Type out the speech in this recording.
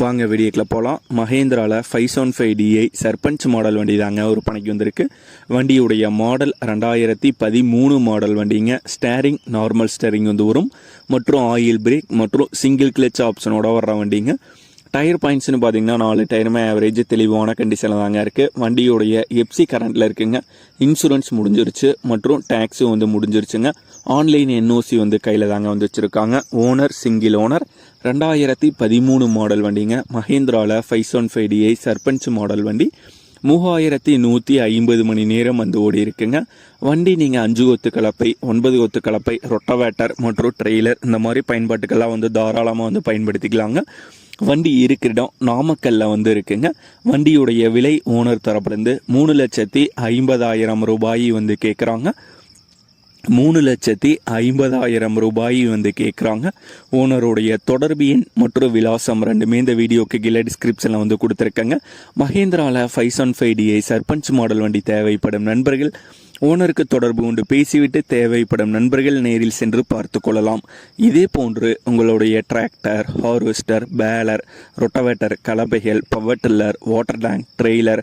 வாங்க வீடியோக்கில் போகலாம் மஹேந்திராவில் five seven five DI Sarpanch model வண்டி தாங்க ஒரு பணிக்கு வந்திருக்கு. வண்டியுடைய மாடல் ரெண்டாயிரத்தி பதிமூணு மாடல் வண்டிங்க. ஸ்டேரிங் நார்மல் ஸ்டேரிங் வந்து வரும். மற்றும் ஆயில் பிரேக் மற்றும் சிங்கிள் கிளச் ஆப்ஷனோட வர்ற வண்டிங்க. டயர் பாயிண்ட்ஸ்னு பார்த்தீங்கன்னா நாலு டயருமே ஆவரேஜ் தெளிவான கண்டிஷனில் தாங்க இருக்குது வண்டியுடைய எப்சி கரண்ட்டில் இருக்குங்க. இன்சூரன்ஸ் முடிஞ்சிருச்சு மற்றும் டேக்ஸும் வந்து முடிஞ்சிருச்சுங்க. ஆன்லைன் என்ஓசி வந்து கையில் தாங்க வந்து வச்சுருக்காங்க. ஓனர் சிங்கிள் ஓனர் ரெண்டாயிரத்தி பதிமூணு மாடல் வண்டிங்க. மஹேந்திராவில் five one five DI Sarpanch model வண்டி. மூவாயிரத்தி நூற்றி ஐம்பது மணி நேரம் வந்து ஓடி இருக்குங்க. வண்டி நீங்கள் அஞ்சு கொத்து கலப்பை ஒன்பது கொத்து கலப்பை ரொட்டவேட்டர் மற்றும் ட்ரெய்லர் இந்த மாதிரி பயன்பாட்டுக்கெல்லாம் வந்து தாராளமாக வந்து பயன்படுத்திக்கலாங்க. வண்டி இருக்கிற இடம் நாமக்கல்ல வந்து இருக்குங்க. வண்டியுடைய விலை ஓனர் தரப்புலேருந்து மூணு லட்சத்தி ஐம்பதாயிரம் ரூபாய் வந்து கேட்குறாங்க மூணு லட்சத்தி ஐம்பதாயிரம் ரூபாய் வந்து கேட்குறாங்க ஓனருடைய தொடர்பு எண் மற்றும் விலாசம் ரெண்டுமே இந்த வீடியோக்கு கீழே டிஸ்கிரிப்ஷனில் வந்து கொடுத்துருக்கேங்க. மகேந்திராவில் five one five DI Sarpanch model வண்டி தேவைப்படும் நண்பர்கள் ஓனருக்கு தொடர்பு கொண்டு பேசிவிட்டு தேவைப்படும் நண்பர்கள் நேரில் சென்று பார்த்து கொள்ளலாம். இதே போன்று உங்களுடைய tractor harvester baler rotavator கலப்பைகள் power tiller water tank trailer